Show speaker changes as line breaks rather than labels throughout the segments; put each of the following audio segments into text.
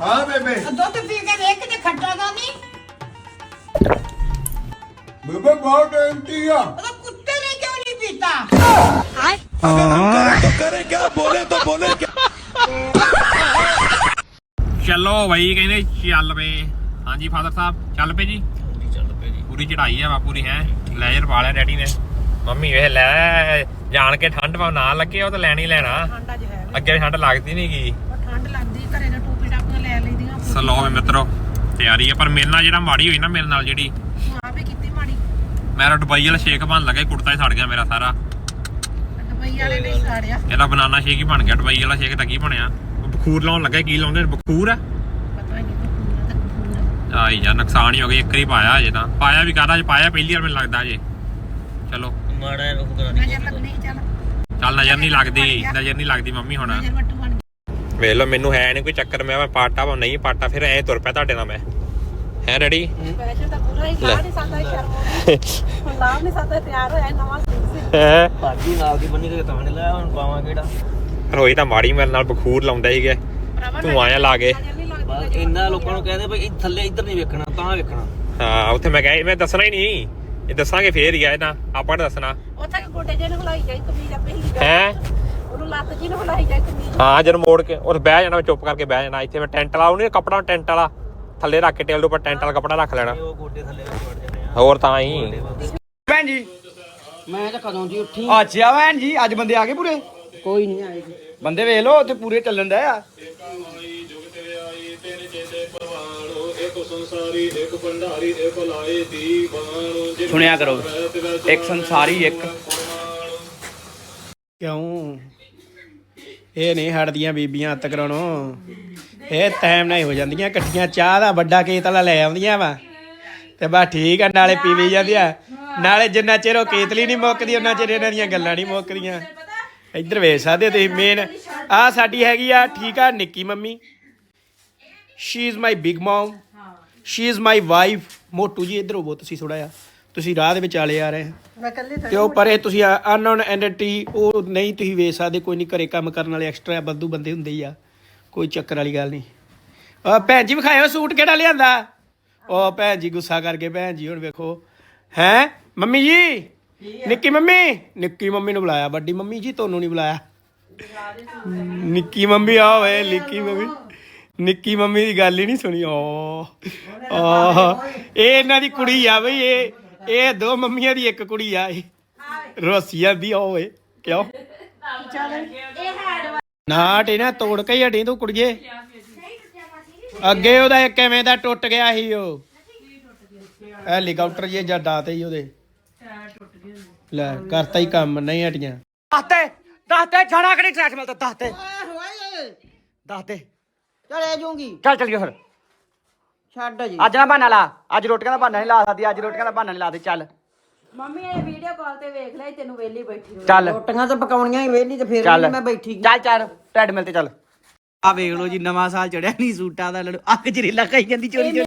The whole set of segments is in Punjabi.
ਹਾਂ ਬੇਬੇ।
ਦੁੱਧ ਪੀ ਕੇ ਵੇਖ ਕਿਤੇ ਖੱਟਾ ਤਾਂ ਨਹੀਂ?
ਬੇਬੇ ਬਹੁਤ ਟੈਂਟੀ ਆ।
ਉਹਦਾ ਕੁੱਤੇ ਨੇ ਕਿਉਂ ਨਹੀਂ ਪੀਤਾ?
ਚਲੋ ਬਈ ਕਹਿੰਦੇ ਚੱਲ ਪਏ। ਹਾਂਜੀ ਫਾਦਰ ਸਾਹਿਬ ਚੱਲ ਪਏ ਜੀ?
ਚੱਲ ਪਏ ਜੀ।
ਪੂਰੀ ਚੜਾਈ ਆ ਬਾਪੂ ਦੀ ਹੈ? ਲੈਜਰ ਪਾ ਲਿਆ ਡੈਡੀ ਨੇ। ਮੰਮੀ ਵੇਖ ਲੈ ਜਾਣ ਕੇ ਠੰਡ ਪਾ ਨਾ ਲੱਗੇ ਉਹ ਤਾਂ ਲੈਣੀ ਲੈਣਾ।
ਠੰਡਾ ਜਿਹਾ ਹੈ
ਅੱਗੇ ਠੰਡ ਲੱਗਦੀ ਨਹੀਂ ਗੀ।
ਉਹ ਠੰਡ ਲੱਗਦੀ ਘਰੇ ਨਾ ਟੋਪੀ ਟਾਪੀਆਂ ਲੈ ਲਈਦੀਆਂ
ਸੋ ਲਓ ਵੀ ਮਿੱਤਰੋ ਤਿਆਰੀ ਆ ਪਰ ਮੇਰੇ ਨਾਲ ਜਿਹੜਾ ਮਾੜੀ ਹੋਈ ਨਾ ਮੇਰੇ ਨਾਲ ਜਿਹੜੀ
ਆ ਵੀ ਕੀਤੀ ਮਾੜੀ।
ਮੇਰਾ ਦੁਬਈ ਵਾਲਾ ਸ਼ੇਕ ਬਣ ਲੱਗਾ ਕੁੜਤਾ ਹੀ ਸੜ ਗਿਆ ਮੇਰਾ ਸਾਰਾ।
ਦੁਬਈ ਵਾਲੇ ਨੇ ਸਾੜਿਆ।
ਇਹਦਾ ਬਨਾਨਾ ਸ਼ੇਕ ਹੀ ਬਣ ਗਿਆ ਦੁਬਈ ਵਾਲਾ ਸ਼ੇਕ ਤਾਂ ਕੀ ਬਣਿਆ? ਉਹ ਬਖੂਰ ਲਾਉਣ ਲੱਗਾ ਕੀ ਲਾਉਂਦੇ ਨੇ ਬਖੂਰ? ਆ
ਨਹੀਂ
ਆਈ ਯਾਰ ਨੁਕਸਾਨ ਹੀ ਹੋ ਗਿਆ ਇੱਕ ਵਾਰੀ ਪਾਇਆ ਅਜੇ ਤਾਂ। ਪਾਇਆ ਵੀ ਕਾਹਦਾ ਅੱਜ ਪਾਇਆ ਪਹਿਲੀ ਵਾਰ ਮੈਨੂੰ ਲੱਗਦਾ ਅਜੇ ਚਲੋ।
ਮਾੜਾ ਉਹ ਕਰਾ
ਚੱਲ।
ਚੱਲ ਨਜ਼ਰ ਨਹੀਂ ਲੱਗਦੀ ਨਜ਼ਰ ਨਹੀਂ ਲੱਗਦੀ ਮੰਮੀ ਹੁਣ। ਵੇਖ ਲਓ ਮੈਨੂੰ ਹੈ ਨਹੀਂ ਕੋਈ ਚੱਕਰ ਮੈਂ ਮੈਂ ਪਾਟਾ ਵਾ ਨਹੀਂ ਪਾਟਾ ਫਿਰ ਐ ਤੁਰ ਪਿਆ ਤੁਹਾਡੇ ਨਾਲ ਮੈਂ। ਹੈ ਰੈਡੀ
ਫੈਸ਼ਨ ਤਾਂ ਪੂਰਾ ਹੀ ਲਾ। ਨਹੀਂ ਸਕਦਾ ਸ਼ਰਮ ਆਉਂਦੀ। ਹੁਣ ਲਾ ਨਹੀਂ ਸਕਦਾ ਤਿਆਰ ਹੋਇਆ ਨਵਾਂ ਸੂਟ ਸੀ।
ਹੈ।
ਭਾਜੀ ਨਾਲ ਦੀ ਬੰਨੀ ਤੇ ਤਾਂ ਨਹੀਂ ਲਾਇਆ ਹੁਣ ਪਾਵਾਂ ਕਿਹੜਾ?
ਰੋਈ ਤਾਂ ਮਾੜੀ ਮੇਰੇ ਨਾਲ ਬਖੂਰ ਲਾਉਂਦਾ ਸੀਗੇ ਤੂੰ ਆਇਆ ਲਾ ਕੇ।
ਇੰਨਾ ਲੋਕਾਂ ਨੂੰ ਕਹਿੰਦੇ ਬਈ ਥੱਲੇ ਇੱਧਰ ਨਹੀਂ ਵੇਖਣਾ ਤਾਂ ਵੇਖਣਾ।
ਹਾਂ ਉੱਥੇ ਮੈਂ ਕਹੇ ਮੈਂ ਦੱਸਣਾ ਹੀ ਨਹੀਂ। ਇਹ ਦੱਸਾਂਗੇ ਫੇਰ ਹੀ ਆ ਇਹ ਤਾਂ ਆਪਾਂ ਨੇ ਦੱਸਣਾ।
ਉੱਥੇ ਕਿ ਗੋਡੇ ਜਿਹੇ ਨੂੰ ਹਿਲਾਈ ਜਾਈ ਕਮੀਜ਼ ਆ ਪਹਿਲੀ ਗੱਲ।
ਹੈ?
ਉਹਨੂੰ ਲੱਤ ਜੀ ਨੂੰ ਹਿਲਾਈ ਜਾਈ ਕਮੀਜ਼
ਹਾਂ ਜਦ ਮੋੜ ਕੇ ਉਹ ਬਹਿ ਜਾਣਾ ਮੈਂ ਚੁੱਪ ਕਰਕੇ ਬਹਿ ਜਾਣਾ। ਇੱਥੇ ਮੈਂ ਟੈਂਟ ਵਾਲਾ ਉਹਨੇ ਕੱਪੜਾ ਟੈਂਟ ਵਾਲਾ ਥੱਲੇ ਰੱਖ ਕੇ ਟੇਬਲ ਦੇ ਉੱਪਰ ਟੈਂਟ ਵਾਲਾ ਕੱਪੜਾ ਰੱਖ ਲੈਣਾ।
ਇਹ ਉਹ ਗੋਡੇ ਥੱਲੇ ਵਿੱਚ ਵੜ ਜਾਂਦੇ ਆ।
ਹੋਰ ਤਾਂ ਹੀ।
ਭੈਣ ਜੀ
ਮੈਂ ਤਾਂ ਕਦੋਂ ਦੀ ਉੱਠੀ?
ਅੱਛਾ ਭੈਣ ਜੀ ਅੱਜ ਬੰਦੇ ਆ ਗਏ ਪੂਰੇ?
ਕੋਈ ਨਹੀਂ ਆਏਗੀ
ਬੰਦੇ ਵੇਖ ਲਓ ਉੱਥੇ ਪੂਰੇ ਚੱਲਣ ਦਾ ਆ। ਸੁਣਿਆ ਕਰੋ ਇੱਕ ਸੰਸਾਰੀ ਇੱਕ ਕਿਉਂ? ਇਹ ਨਹੀਂ ਹਟਦੀਆਂ ਬੀਬੀਆਂ ਅੱਤ ਕਰਾਉਣੋਂ। ਇਹ ਟਾਈਮ ਨਾਲ ਹੀ ਹੋ ਜਾਂਦੀਆਂ ਇਕੱਠੀਆਂ ਚਾਹ ਦਾ ਵੱਡਾ ਕੇਤ ਵਾਲਾ ਲੈ ਆਉਂਦੀਆਂ ਵਾ। ਤੇ ਬਸ ਠੀਕ ਆ ਨਾਲੇ ਪੀਵੀ ਜਾਂਦੀਆਂ। ਨਾਲੇ ਜਿੰਨਾ ਚਿਰ ਉਹ ਕੇਤਲੀ ਨਹੀਂ ਮੁੱਕਦੀ ਉਹਨਾਂ ਚਿਰ ਇਹਨਾਂ ਦੀਆਂ ਗੱਲਾਂ ਨਹੀਂ ਮੁੱਕਦੀਆਂ। ਇੱਧਰ ਵੇਖ ਸਕਦੇ ਤੁਸੀਂ ਮੇਨ ਆ ਸਾਡੀ ਹੈਗੀ ਆ ਠੀਕ ਆ ਨਿੱਕੀ mummy. She is my big mum she is my wife ਮੋਟੂ ਜੀ ਇੱਧਰ ਹੋਵੋ ਤੁਸੀਂ ਥੋੜਾ ਜਿਹਾ। ਤੁਸੀਂ ਰਾਹ ਦੇ ਵਿਚਾਲੇ ਆ ਰਹੇ
ਮੈਂ ਕੱਲੀ
ਤੇ ਉਹ ਪਰੇ ਤੁਸੀਂ ਅਨਨੋਨ ਐਂਟੀਟੀ ਉਹ ਨਹੀਂ ਤੁਸੀਂ ਵੇਚ ਸਕਦੇ ਕੋਈ ਨਹੀਂ ਘਰੇ ਕੰਮ ਕਰਨ ਵਾਲੇ ਐਕਸਟਰਾ ਬੰਦੂ ਬੰਦੇ ਹੁੰਦੇ ਹੀ ਆ। ਕੋਈ ਚੱਕਰ ਵਾਲੀ ਗੱਲ ਨਹੀਂ। ਆ ਭੈਣ ਜੀ ਵਿਖਾਇਓ ਸੂਟ ਕਿਹੜਾ ਲਿਆਂਦਾ? ਉਹ ਭੈਣ ਜੀ ਗੁੱਸਾ ਕਰਕੇ ਭੈਣ ਜੀ ਹੁਣ ਵੇਖੋ। ਹੈ? ਮੰਮੀ ਜੀ? ਨਿੱਕੀ ਮੰਮੀ? ਨਿੱਕੀ ਮੰਮੀ ਨੂੰ ਬੁਲਾਇਆ ਵੱਡੀ ਮੰਮੀ ਜੀ ਤੁਹਾਨੂੰ ਨਹੀਂ ਬੁਲਾਇਆ। ਨਿੱਕੀ ਮੰਮੀ ਆ ਓਏ ਨਿੱਕੀ ਮੰਮੀ। ਨਿੱਕੀ ਮੰਮੀ ਦੀ ਗੱਲ ਹੀ ਨਹੀਂ ਸੁਣੀ ਓ। ਆਹ ਇਹ ਇਹਨਾਂ ਦੀ ਕੁੜੀ ਆ ਬਈ ਇਹ ਇਹ ਦੋ ਮੰਮੀਆਂ ਦੀ ਇੱਕ ਕੁੜੀ ਆ ਇਹ। ਰੋਸੀਆਂ ਦੀ ਓਏ ਕਿਉਂ? ਨਾ ਟੇਨਾ ਤੋੜ ਕੇ ਹੀ ਹਟੀ ਤੂੰ ਕੁੜੀਏ। ਅੱਗੇ ਉਹਦਾ ਇੱਕ ਐਵੇਂ ਦਾ ਟੁੱਟ ਗਿਆ ਸੀ ਉਹ? ਹੈਲੀਕਾਪਟਰ ਜੇ ਜੱਡਾ ਤੇ ਹੀ ਉਹਦੇ। ਲੈ ਕਰਤਾ ਹੀ ਕੰਮ ਨਹੀਂ ਹਟੀਆਂ। ਦੱਸਤੇ ਦੱਸਤੇ ਜਾਣਾ ਕਿਹੜੀ ਟਰੈਕ ਮਿਲਦਾ ਦੱਸਤੇ ਦੱਸਤੇ
ਚਲੇ ਜਾਊਂਗੀ।
ਚੱਲ ਚੱਲੀਏ ਫਿਰ
ਛੱਡ ਜੀ
ਅੱਜ ਨਾ ਬਹਾਨਾ ਲਾ ਅੱਜ ਰੋਟੀਆਂ ਦਾ ਬਹਾਨਾ ਨਹੀਂ ਲਾ ਸਕਦੀ ਅੱਜ ਰੋਟੀਆਂ ਦਾ ਬਹਾਨਾ ਨਹੀਂ ਲਾ ਦੇ ਚੱਲ
ਮੰਮੀ ਇਹ ਵੀਡੀਓ ਕਾਲ ਤੇ ਵੇਖ ਲੈ ਤੈਨੂੰ ਵੇਲੀ ਬੈਠੀ ਨੂੰ
ਚੱਲ
ਰੋਟੀਆਂ ਤਾਂ ਪਕਾਉਣੀਆਂ ਹੀ ਵੇਲੀ ਤੇ ਫਿਰ
ਚੱਲ
ਵੀ ਮੈਂ ਬੈਠੀ
ਚੱਲ ਚੱਲ ਟ੍ਰੈਡਮਿਲ ਤੇ ਚੱਲ ਆ ਵੇਖ ਲਓ ਜੀ ਨਵਾਂ ਸਾਲ ਚੜਿਆ ਨਹੀਂ ਸੂਟਾਂ ਦਾ ਲੜੂ ਅੱਗ ਜਰੀਲਾ ਖਾਈ ਜਾਂਦੀ ਚੋਰੀ ਚੋਰੀ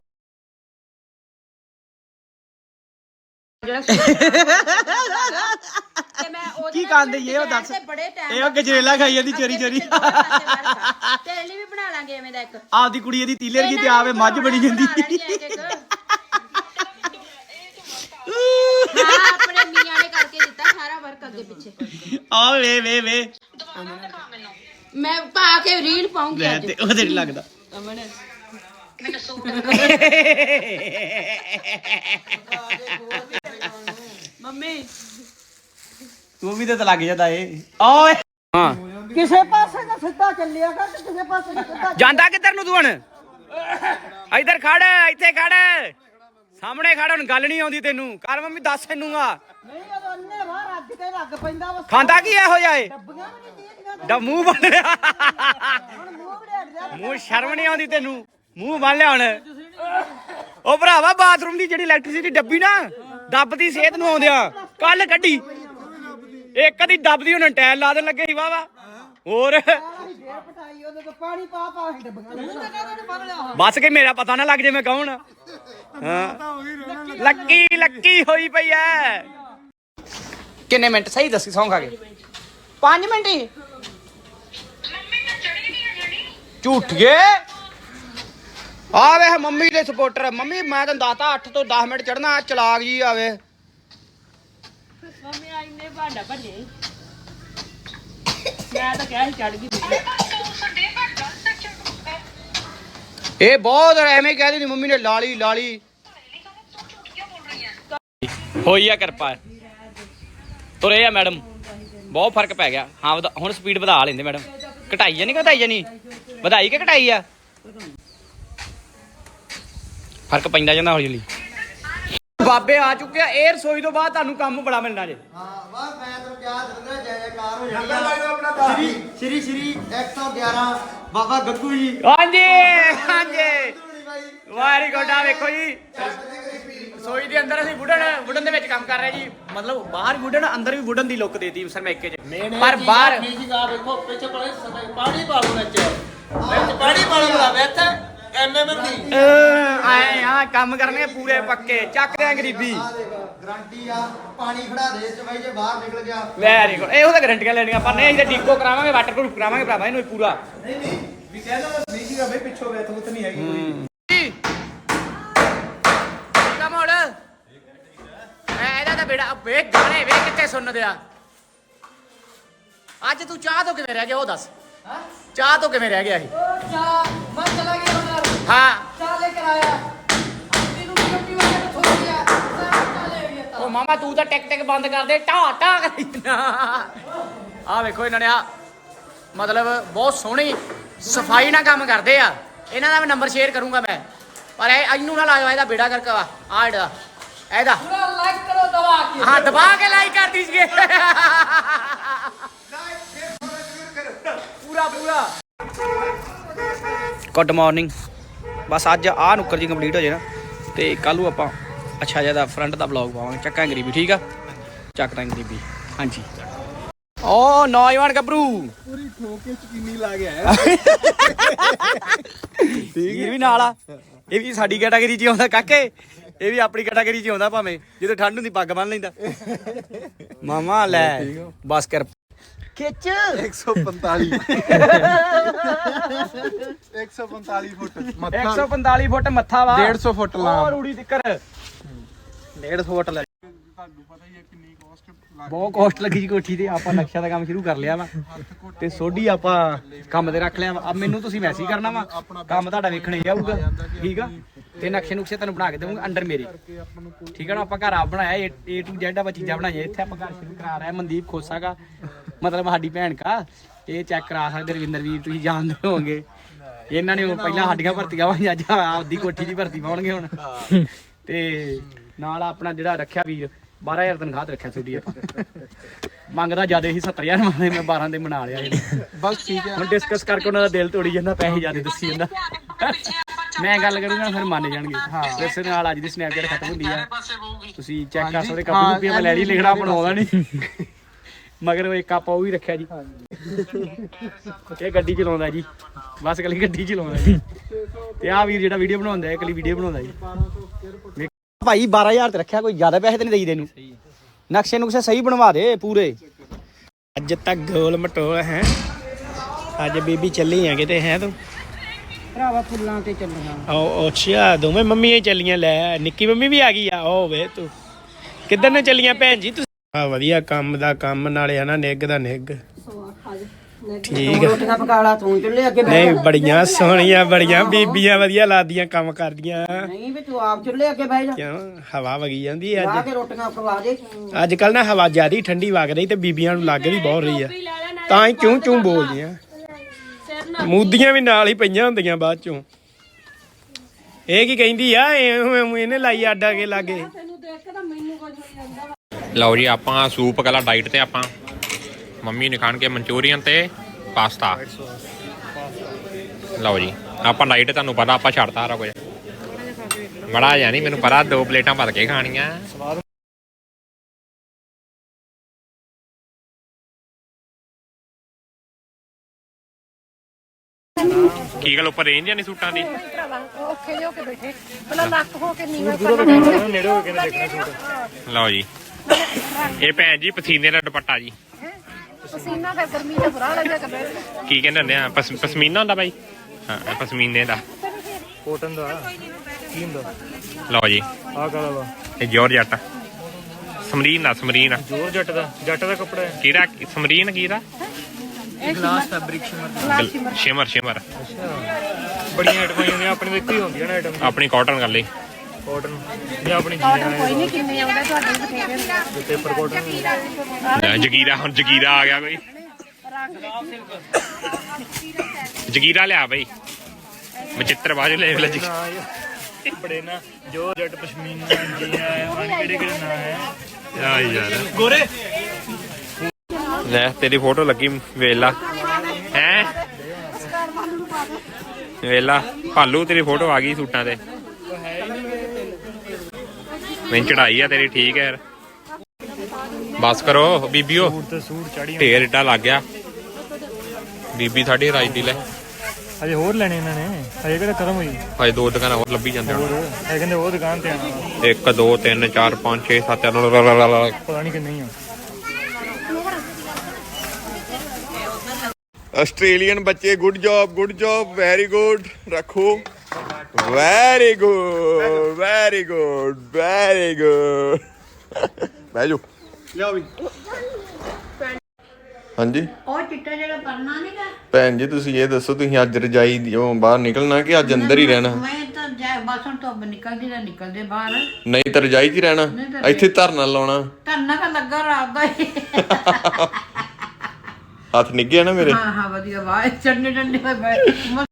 ਤੇ ਮੈਂ ਉਹਦੇ
ਕੀ
ਨਾਲ
ਕਹਿੰਦੇ ਇਹ ਉਹ ਦੱਸ
ਤੇ ਬੜੇ ਟਾਈਮ
ਇਹ ਉਹ ਗਜਰੇਲਾ ਖਾਈ ਜਾਂਦੀ ਚੋਰੀ ਚੋਰੀ
ਤੇਰੇ ਲਈ ਵੀ ਬਣਾ ਲਾਂਗੇ ਐਵੇਂ ਦਾ ਇੱਕ।
ਆਪਦੀ ਕੁੜੀ ਇਹਦੀ ਤੀਲੇ ਵਰਗੀ ਤੇ ਆਵੇ ਮੱਝ ਬਣੀ ਜਾਂਦੀ।
ਹਾਂ ਆਪਣੇ ਮੀਆਂ ਨੇ ਕਰਕੇ ਦਿੱਤਾ ਸਾਰਾ ਵਰਕ ਅੱਗੇ ਪਿੱਛੇ।
ਆ ਵੇ ਵੇ ਵੇ।
ਮੈਂ ਪਾ ਕੇ ਰੀਲ ਪਾਉਂਗੀ
ਲੈ
ਅੱਜ।
ਤੇ ਉਹਦੇ ਨਹੀਂ ਲੱਗਦਾ।
ਮੰਮੀ।
ਤੂੰ ਵੀ ਤੇ ਤਾਂ ਲੱਗ ਜਾਂਦਾ ਏ। ਓਏ। ਹਾਂ।
ਕਿਸੇ ਪਾਸੇ ਦਾ ਸਿੱਧਾ ਚੱਲਿਆ ਕਰ ਤੇ ਕਿਸੇ ਪਾਸੇ ਦਾ ਸਿੱਧਾ
ਜਾਂਦਾ ਕਿੱਧਰ ਨੂੰ ਤੂੰ ਹੁਣ? ਇੱਧਰ ਖੜ ਇੱਥੇ ਖੜ। ਸਾਹਮਣੇ ਖੜ ਹੁਣ ਗੱਲ ਨਹੀਂ ਆਉਂਦੀ ਤੈਨੂੰ। ਕਰ ਮੰਮੀ ਦੱਸ ਇਹਨੂੰ ਆ।
ਨਹੀਂ ਉਹ ਅੰਨੇ ਬਾਹਰ ਅੱਗ ਤੇ ਲੱਗ ਪੈਂਦਾ ਵਾ।
ਖਾਂਦਾ ਕੀ ਇਹੋ ਜਿਹਾ ਏ
ਡੱਬੀਆਂ ਵੀ ਨਹੀਂ ਦੀਦੀਆਂ
ਦਾ ਮੂੰਹ ਬੰਨ ਲਿਆ।
ਹੁਣ ਮੂੰਹ
ਮੂੰਹ ਸ਼ਰਮ ਨਹੀਂ ਆਉਂਦੀ ਤੈਨੂੰ। ਮੂੰਹ ਬੰਨ ਲਿਆ ਹੁਣ। ਉਹ ਭਰਾਵਾ ਬਾਥਰੂਮ ਦੀ ਜਿਹੜੀ ਇਲੈਕਟ੍ਰਿਸਿਟੀ ਡੱਬੀ ਨਾ ਦੱਬਦੀ ਸਿਹਤ ਨੂੰ ਆਉਂਦਿਆ। ਕੱਲ ਕੱਢੀ। ਇੱਕ ਦੀ ਦੱਬਦੀ ਹੁਣ ਟਾਇਲ ਲਾ ਦੇਣ ਲੱਗੇ ਸੀ ਵਾਵਾ ਹੋਰ?
ਫੇਰ ਪਟਾਈ ਉਹਦੇ ਤੋਂ ਪਾਣੀ ਪਾ ਪਾ ਅਸੀਂ ਡੱਬੀਆਂ ਮੂੰਹ ਤੇ ਕਾਹਦੇ ਫੜ ਲਿਆ
ਬਸ ਕੇ ਮੇਰਾ ਪਤਾ ਨਾ ਲੱਗ ਜੇ ਮੈਂ ਕੌਣ ਆ। ਹਾਂ। ਲੱਕੀ ਲੱਕੀ ਹੋਈ ਪਈ ਐ। ਕਿੰਨੇ ਮਿੰਟ? ਸਹੀ ਦੱਸੀ ਸੌਂ ਖਾ ਕੇ। 5 ਮਿੰਟ ਹੀ। ਝੂਠ ਗਏ ਆ ਵੇ ਮੰਮੀ ਦੇ ਸਪੋਰਟਰ ਮੰਮੀ ਮੈਂ ਤੈਨੂੰ ਦੱਸਤਾ 8 ਤੋਂ 10 ਮਿੰਟ ਚੜਨਾ ਚਲਾਕ ਜੀ ਆਵੇ
ਮੰਮੀ ਆਈ ਨੇ ਭਾਂਡਾ ਭੰਨੇ ਮੈਂ ਤਾਂ ਕਿਹਾ ਸੀ ਚੜ ਗਈ
ਇਹ ਬਹੁਤ ਐਵੇਂ ਕਹਿ ਦਿੰਦੀ ਮੰਮੀ ਨੇ ਲਾਲੀ ਲਾਲੀ। ਹੋਈ ਆ ਕਿਰਪਾ। ਤੁਰੇ ਆ ਮੈਡਮ। ਬਹੁਤ ਫ਼ਰਕ ਪੈ ਗਿਆ। ਹਾਂ, ਵਧਾ- ਹੁਣ ਸਪੀਡ ਵਧਾ ਲੈਂਦੇ ਮੈਡਮ। ਘਟਾਈ ਜਾਨੀ ਕਿ ਵਧਾਈ ਜਾਨੀ? ਵਧਾਈ ਕਿ ਘਟਾਈ ਆ? ਫ਼ਰਕ ਪੈਂਦਾ ਜਾਂਦਾ ਹੌਲੀ ਹੌਲੀ। ਬਾਬੇ ਆ ਚੁੱਕੇ ਆ ਇਹ ਰਸੋਈ ਤੋਂ ਬਾਅਦ ਤੁਹਾਨੂੰ ਕੰਮ ਬੜਾ ਮਿਲਣਾ ਜੇ।
ਹਾਂ ਬਸ ਮੈਂ ਤੁਹਾਨੂੰ ਕਿਹਾ ਦਰਿੰਦਰ ਜੈ ਜੈਕਾਰ ਹੋ ਜਾਣਾ। ਸ਼੍ਰੀ ਸ਼੍ਰੀ ਸ਼੍ਰੀ 111 ਬਾਬਾ ਗੱਗੂ ਜੀ।
ਹਾਂਜੀ ਹਾਂਜੀ। ਵਾਰੀ ਗੋਡਾ ਵੇਖੋ ਜੀ। ਰਸੋਈ ਦੇ ਅੰਦਰ ਅਸੀਂ ਵੁਡਨ ਵੁਡਨ ਦੇ ਵਿੱਚ ਕੰਮ ਕਰ ਰਹੇ ਜੀ। ਮਤਲਬ ਬਾਹਰ ਵੁਡਨ ਅੰਦਰ ਵੀ ਵੁਡਨ ਦੀ ਲੁੱਕ ਦੇਤੀ ਸਰਮੇਕੇ 'ਚ ਪਰ ਬਾਹਰ
ਜੀ ਆ ਵੇਖੋ ਪਿੱਛੇ ਪਾਣੀ ਪਾਣੀ ਪਾ ਲਓ ਵਿੱਚ। ਵਿੱਚ ਪਾਣੀ ਪਾ ਲਓ ਵਿੱਚ। ਐਮਐਮ ਦੀ
ਅਹ, ਆਏ ਆ ਕੰਮ ਕਰਨੇ ਪੂਰੇ ਪੱਕੇ। ਚੱਕਦੇ ਆ ਗਰੀਬੀ।
ਆ ਦੇਖ ਗਰੰਟੀ ਆ ਪਾਣੀ ਖੜਾ ਦੇ ਚ ਬਾਈ ਜੇ ਬਾਹਰ ਨਿਕਲ ਗਿਆ।
ਵੈਰੀ ਗੁੱਡ ਇਹੋ ਤਾਂ ਗਰੰਟੀਆਂ ਲੈਣੀਆਂ ਪਰ ਨਹੀਂ ਅਸੀਂ ਤਾਂ ਡੀਕੋ ਕਰਾਵਾਂਗੇ ਵਾਟਰ ਪ੍ਰੂਫ ਕਰਾਵਾਂਗੇ ਭਰਾਵਾ ਇਹਨੂੰ ਪੂਰਾ। ਠੀਕ ਆ ਮੋੜ। ਐ ਇਹਦਾ ਤਾਂ ਬੇੜਾ ਵੇਖ ਗਾਣੇ ਵੇਖ ਕਿੱਥੇ ਸੁਣਦੇ ਆ। ਅੱਜ ਤੂੰ ਚਾਹ ਤੋਂ ਕਿਵੇਂ ਰਹਿ ਗਿਆ ਉਹ ਦੱਸ। ਚਾਹ ਤੋਂ ਕਿਵੇਂ ਰਹਿ ਗਿਆ ਸੀ
ਮੈਂ ਚਲਾ ਗਿਆ। ਉਹਨਾਂ
ਹਾਂ।
ਨੂੰ ਥੋੜੀ ਆ?
ਉਹ ਮਾਮਾ ਤੂੰ ਤਾਂ ਟਿਕ ਟਿਕ ਬੰਦ ਕਰ ਦੇ। ਟਾ ਟਾ ਕਰੀ ਨਾ। ਆ ਵੇਖੋ ਇਹਨਾਂ ਨੇ ਆ ਮਤਲਬ ਬਹੁਤ ਸੋਹਣੀ ਸਫ਼ਾਈ ਨਾਲ ਕੰਮ ਕਰਦੇ ਆ। ਇਹਨਾਂ ਦਾ ਮੈਂ ਨੰਬਰ ਸ਼ੇਅਰ ਕਰੂੰਗਾ ਮੈਂ। ਪਰ ਇਹ ਇਹਨੂੰ ਨਾ ਲਾਇਓ ਇਹਦਾ ਬੇੜਾ ਕਰਕੇ ਆ ਆ ਇਹਦਾ। ਇਹਦਾ
ਲਾਈਕ ਕਰੋ ਦਵਾ ਕੇ।
ਹਾਂ ਦਬਾ ਕੇ ਲਾਈਕ ਕਰ। ਦੀਜੀਏ ਪੂਰਾ ਪੂਰਾ। ਗੁੱਡ ਮਾਰਨਿੰਗ ਬਸ ਅੱਜ ਆ ਨੁੱਕਰ ਜੀ ਕੰਪਲੀਟ ਹੋ ਜੇ ਨਾ ਤੇ ਕੱਲ ਨੂੰ ਆਪਾਂ ਅੱਛਾ ਜਿਹਾ ਫਰੰਟ ਦਾ ਵਲੌਗ ਪਾਵਾਂਗੇ ਚੱਕਾਂ ਗਰੀਬੀ ਠੀਕ ਆ? ਚੱਕਦਾ ਗਰੀਬੀ ਹਾਂਜੀ। ਓ ਨੌਜਵਾਨ ਗੱਭਰੂ! ਪੂਰੀ ਠੋਕੇ ਚਕੀਨੀ ਲਾ ਗਿਆ ਠੀਕ ਵੀ ਨਾਲ ਆ। ਇਹ ਵੀ ਸਾਡੀ ਕੈਟਾਗਰੀ 'ਚ ਹੀ ਆਉਂਦਾ ਕਾਕੇ। ਇਹ ਵੀ ਆਪਣੀ ਕੈਟਾਗਰੀ 'ਚ ਹੀ ਆਉਂਦਾ ਭਾਵੇਂ ਜਦੋਂ ਠੰਡ ਹੁੰਦੀ ਪੱਗ ਬੰਨ ਲੈਂਦਾ। ਮਾਮਾ ਲੈ ਬਸ ਕਰ। ਖਿੱਚ।
145 145 ਫੁੱਟ
145 ਫੁੱਟ ਮੱਥਾ ਵਾ।
150 ਫੁੱਟ ਲਾਂ।
ਉਹ ਰੂੜੀ ਤਿੱਕਰ। 150 ਫੁੱਟ ਲੈ। ਬਹੁਤ ਕੋਸਟ ਲੱਗੀ ਜੀ ਕੋਠੀ ਤੇ। ਆਪਾਂ ਨਕਸ਼ਾ ਦਾ ਕੰਮ ਸ਼ੁਰੂ ਕਰ ਲਿਆ ਵਾ। ਤੇ ਸੋਢੀ ਆਪਾਂ ਕੰਮ ਤੇ ਰੱਖ ਲਿਆ ਵਾ। ਮੈਨੂੰ ਤੁਸੀਂ ਮੈਸੇਜ ਕਰਨਾ ਵਾ। ਕੰਮ ਤੁਹਾਡਾ ਵੇਖਣੇ ਜਾਊਗਾ। ਠੀਕ ਆ? ਤੇ ਨਕਸ਼ੇ ਨੁਕਸ਼ੇ ਤੁਹਾਨੂੰ ਬਣਾ ਕੇ ਦੇਵਾਂਗਾ ਅੰਡਰ ਮੇਰੇ। ਠੀਕ ਆ ਨਾ? ਆਪਾਂ ਘਰ ਆਪ ਬਣਾਇਆ। A to Z ਆਪਾਂ ਚੀਜ਼ਾਂ ਬਣਾਈਆਂ। ਇੱਥੇ ਆਪਾਂ ਘਰ ਸ਼ੁਰੂ ਕਰਾ ਰਹੇ ਮਨਦੀਪ ਖੋਸਾ ਦਾ ਮਤਲਬ ਸਾਡੀ ਭੈਣ ਕਾ ਇਹ ਚੈੱਕ ਕਰਾ ਸਕਦੇ ਰਵਿੰਦਰ ਵੀਰ ਤੁਸੀਂ ਜਾਣਦੇ ਹੋਵੋਗੇ। ਇਹਨਾਂ ਨੇ ਉਹ ਪਹਿਲਾਂ ਸਾਡੀਆਂ ਭਰਤੀਆਂ ਵਾਂ ਅੱਜ ਆਪਦੀ ਕੋਠੀ ਦੀ ਭਰਤੀ ਪਾਉਣਗੇ ਹੁਣ। ਤੇ ਨਾਲ ਆਪਣਾ ਜਿਹੜਾ ਰੱਖਿਆ ਵੀਰ 12000 ਤਨਖਾਹ ਤੇ ਰੱਖਿਆ ਤੁਹਾਡੀ ਆਪਾਂ। ਮੰਗਦਾ ਜ਼ਿਆਦਾ ਸੀ 70000 ਮੰਗਦੇ ਮੈਂ 12 ਦੇ ਮਨਾ ਲਿਆ।
ਬਸ ਠੀਕ ਹੈ।
ਹੁਣ ਡਿਸਕਸ ਕਰਕੇ ਉਹਨਾਂ ਦਾ ਦਿਲ ਤੋੜੀ ਜਾਂਦਾ ਪੈਸੇ ਜ਼ਿਆਦਾ ਦੱਸੀ ਜਾਂਦਾ। ਮੈਂ ਗੱਲ ਕਰੂੰਗਾ ਫਿਰ ਮੰਨ ਜਾਣਗੇ। ਹਾਂ। ਇਸ ਨਾਲ ਅੱਜ ਦੀ ਸਨੈਪਚੈਟ ਖਤਮ ਹੁੰਦੀ ਆ। ਤੁਸੀਂ ਚੈੱਕ ਕਰ ਸਕਦੇ ਕਾਪੀ ਕੁਪੀ ਮੈਂ ਲੈ ਲਈ ਲਿਖਣਾ ਬਣਾਉਂਦਾ ਨਹੀਂ। ਮਗਰ ਉਹ ਇੱਕ ਆਪਾਂ ਉਹ ਵੀ ਰੱਖਿਆ ਜੀ। ਇਹ ਗੱਡੀ ਚਲਾਉਂਦਾ ਜੀ। ਬਸ ਕੱਲੀ ਗੱਡੀ ਚਲਾਉਂਦਾ ਜੀ। ਤੇ ਆ ਵੀਰ ਜਿਹੜਾ ਵੀਡੀਓ ਬਣਾਉਂਦਾ ਹੈ ਕੱਲੀ ਵੀਡੀਓ ਬਣਾਉਂਦਾ ਜੀ। ਭਾਈ 12000 ਤੇ ਰੱਖਿਆ ਕੋਈ ਜ਼ਿਆਦਾ ਪੈਸੇ ਤੇ ਨਹੀਂ ਦੇਈਦੇ ਨੂੰ ਨਕਸ਼ੇ ਨੁਕਸ਼ੇ ਸਹੀ ਬਣਵਾ ਦੇ ਪੂਰੇ। ਅੱਜ ਤੱਕ ਗੋਲ ਮਟੋਲ ਹੈ। ਅੱਜ ਬੀਬੀ ਚੱਲੀ ਆ ਕਿਤੇ ਹੈ ਤੂੰ?
ਭਰਾਵਾ ਫੁੱਲਾਂ ਤੇ ਚੱਲਣਾ
ਉਹ ਅੱਛਾ ਦੋਵੇਂ ਮੰਮੀਆਂ ਹੀ ਚੱਲੀਆਂ ਲੈ ਨਿੱਕੀ ਮੰਮੀ ਵੀ ਆ ਗਈ ਆ। ਉਹ ਵੇ ਤੂੰ। ਕਿੱਧਰ ਨੂੰ ਚੱਲੀਆਂ ਭੈਣ ਜੀ? ਤੁਸੀਂ ਆ ਵਧੀਆ ਕੰਮ ਦਾ ਕੰਮ ਨਾਲੇ ਹਨਾ ਨਿੱਗ ਦਾ ਨਿੱਗ ਠੀਕ ਆ।
ਰੋਟੀਆਂ ਪਕਾਲਾ ਤੂੰ ਚੁੱਲੇ ਅੱਗੇ
ਨਹੀਂ ਬੜੀਆਂ ਸੋਹਣੀਆਂ ਬੜੀਆਂ ਬੀਬੀਆਂ ਵਧੀਆ ਲੱਗਦੀਆਂ ਕੰਮ ਕਰਦੀਆਂ।
ਨਹੀਂ ਵੀ ਤੂੰ ਆਪ ਚੁੱਲੇ ਅੱਗੇ ਬਹਿ ਜਾ।
ਕਿਉਂ? ਹਵਾ ਵਗੀ ਜਾਂਦੀ ਹੈ
ਆ
ਅੱਜ।
ਕੇ ਰੋਟੀਆਂ ਖਵਾ ਦੇ।
ਅੱਜ ਕੱਲ ਨਾ ਹਵਾ ਜਿਆਦੀ ਠੰਡੀ ਵਗ ਰਹੀ ਤੇ ਬੀਬੀਆਂ ਨੂੰ ਲੱਗ ਵੀ ਬਹੁਤ ਰਹੀ ਆ। ਤਾਂ ਹੀ ਚੂੰ ਚੂੰ ਬੋਲਦੀਆਂ। ਮੂਦੀਆਂ ਵੀ ਨਾਲ ਹੀ ਪਈਆਂ ਹੁੰਦੀਆਂ ਬਾਅਦ ਚੋਂ। ਇਹ ਕੀ ਕਹਿੰਦੀ ਆ? ਇਹ- ਇਹਨੇ ਲਾਈ ਆਡਾ ਕੇ ਲਾਗੇ।
ਲਓ ਜੀ ਆਪਾਂ ਸੂਪ ਕਲਾ ਡਾਈਟ ਤੇ ਆਪਾਂ ਮੰਮੀ ਨੇ ਖਾਣਗੇ ਮਨਚੂਰੀਅਨ ਤੇ ਪਾਸਤਾ। ਲਓ ਜੀ ਆਪਾਂ ਡਾਈਟ ਤੁਹਾਨੂੰ ਪਤਾ ਆਪਾਂ ਛੱਡਤਾ ਸਾਰਾ ਕੁਝ। ਬੜਾ ਜਾਂ ਨਹੀਂ ਮੈਨੂੰ ਪਤਾ ਦੋ ਪਲੇਟਾਂ ਭਰ ਕੇ ਖਾਣੀਆਂ। ਕੀ ਗੱਲ ਉੱਪਰ ਰੇਂਜ ਨਹੀਂ ਸੂਟਾਂ ਦੀ?
ਔਖੇ ਹੋ ਕੇ ਬੈਠੇ। ਪਹਿਲਾਂ ਲੱਕ ਹੋ ਕੇ ਨੀਵੇਂ
ਲਓ ਜੀ ਇਹ ਭੈਣ ਜੀ ਪਸੀਨੇ ਦਾ ਦੁਪੱਟਾ ਜੀ।
ਪਸੀਨਾ ਫਿਰ ਗਰਮੀ ਦਾ ਬੁਰਾ ਲੱਗਿਆ ਕਰਦੇ
ਕੀ ਕਹਿੰਦੇ ਹੁੰਦੇ ਆ? ਪਸ- ਪਸ਼ਮੀਨਾ ਹੁੰਦਾ ਬਾਈ? ਹਾਂ ਪਸ਼ਮੀਨੇ ਦਾ।
ਕੋਟਨ ਦਾ। ਕੀ ਹੁੰਦਾ?
ਲਓ ਜੀ।
ਆਹ ਕਾਲਾ ਵਾ।
ਇਹ ਜੋਰ ਜੱਟ ਸਮਰੀਨ ਦਾ ਸਮਰੀਨ
ਜੋਰ ਜੱਟ ਦਾ। ਜੱਟ ਦਾ ਕੱਪੜਾ ਹੈ।
ਕਿਹੜਾ? ਸਮਰੀਨ ਕਿਹਦਾ
glass fabric shimmer
shimmer. Shimmer.
ਬੜੀਆਂ ਆਈਟਮਾਂ ਹੁੰਦੀਆਂ ਆਪਣੇ ਇੱਕ ਹੀ ਹੁੰਦੀਆਂ ਨਾ ਆਈਟਮ
ਆਪਣੀ ਕਾਟਨ ਕਰ ਲਈ।
ਕਾਟਨ ਜਾਂ ਆਪਣੀ
ਆਰਡਰ ਕੋਈ ਨਹੀਂ ਕਿੰਨੇ ਆਉਂਦੇ ਤੁਹਾਡੇ ਬਥੇਰੇ? ਹੁੰਦੇ।
ਪੇਪਰ ਕਾਟਨ
ਲੈ, ਜਗੀਰਾ ਹੁਣ ਜਗੀਰਾ ਆ ਗਿਆ ਬਈ ਜਗੀਰਾ ਲਿਆ ਬਈ। ਮਚਿੱਤਰ ਬਾਜੂ ਲੈ ਲੈ ਜੀ।
ਬੜੇ ਨਾ ਜੋ ਜੱਟ ਪਸ਼ਮੀਨਾ ਜੀ ਹੈ ਆਣ ਕਿਹੜੇ ਕਿਹੜੇ ਨਾਂ ਹੈ
ਆ। ਯਾਰ। ਗੋਰੇ! ਲੈ ਤੇਰੀ ਫੋਟੋ ਲੱਗੀ ਵੇਲਾ। ਹੈ? ਵੇਲਾ ਭਾਲੂ ਤੇਰੀ ਫੋਟੋ ਆ ਗਈ ਸੂਟਾਂ ਤੇ। ਮੈਂ ਚੜਾਈ ਆ ਤੇਰੀ ਠੀਕ ਹੈ ਯਾਰ। ਬਸ ਕਰੋ ਬੀਬੀਓ।
ਸੂਟ ਤੇ ਸੂਟ ਚੜੀ
ਢੇਰ ਏਡਾ ਲੱਗ ਗਿਆ। ਬੀਬੀ ਸਾਡੀ ਰਾਜ ਦੀ ਲੈ।
ਅਜੇ ਹੋਰ ਲੈਣੇ ਇਹਨਾਂ ਨੇ। ਅਜੇ ਕਿਹੜਾ ਖਤਮ ਹੋਈ?
ਹਜੇ ਦੋ ਦੁਕਾਨਾਂ ਹੋਰ ਲੱਭੀ ਜਾਂਦੇ
ਹੋਰ।
ਹੁਣ।
ਇਹ ਕਹਿੰਦੇ ਉਹ ਦੁਕਾਨ ਤੇ ਆਣਾ
1 2 3 4 5 6 7 8
ਪਤਾ ਨਹੀਂ ਕਿੰਨੇ ਹੀ ਆ।
ਆਸਟ੍ਰੇਲੀਅਨ ਬੱਚੇ good job good job very good ਰੱਖੋ। Very good very good very good ਬਹਿ ਜਾਓ। ਲਿਆਓ ਵੀ। ਹਾਂਜੀ।
ਉਹ ਚਿੱਟਾ ਜਿਹੜਾ ਪਰਨਾ ਨਹੀਂਗਾ
ਭੈਣ ਜੀ ਤੁਸੀਂ ਇਹ ਦੱਸੋ ਤੁਸੀਂ ਅੱਜ ਰਜਾਈ ਦੀ ਉਹ ਬਾਹਰ ਨਿਕਲਣਾ ਕਿ ਅੱਜ ਅੰਦਰ ਹੀ ਰਹਿਣਾ?
ਮੈਂ ਤਾਂ ਜਾ ਬਾਸਣ ਤੋਂ ਨਿਕਲਦੀ ਤਾਂ ਨਿਕਲਦੇ ਬਾਹਰ।
ਨਹੀਂ ਤਾਂ ਰਜਾਈ 'ਚ ਹੀ ਰਹਿਣਾ। ਇੱਥੇ ਧਰਨਾ ਲਾਉਣਾ।
ਧਰਨਾ ਤਾਂ ਲੱਗਾ ਰਾਤ ਦਾ ਹੀ।
ਹੱਥ ਨਿੱਗੇ ਆ ਨਾ ਮੇਰੇ?
ਹਾਂ ਹਾਂ ਵਧੀਆ ਵਾਹ ਚੰਨੇ ਚੰਨੇ ਹੋਏ ਬੈ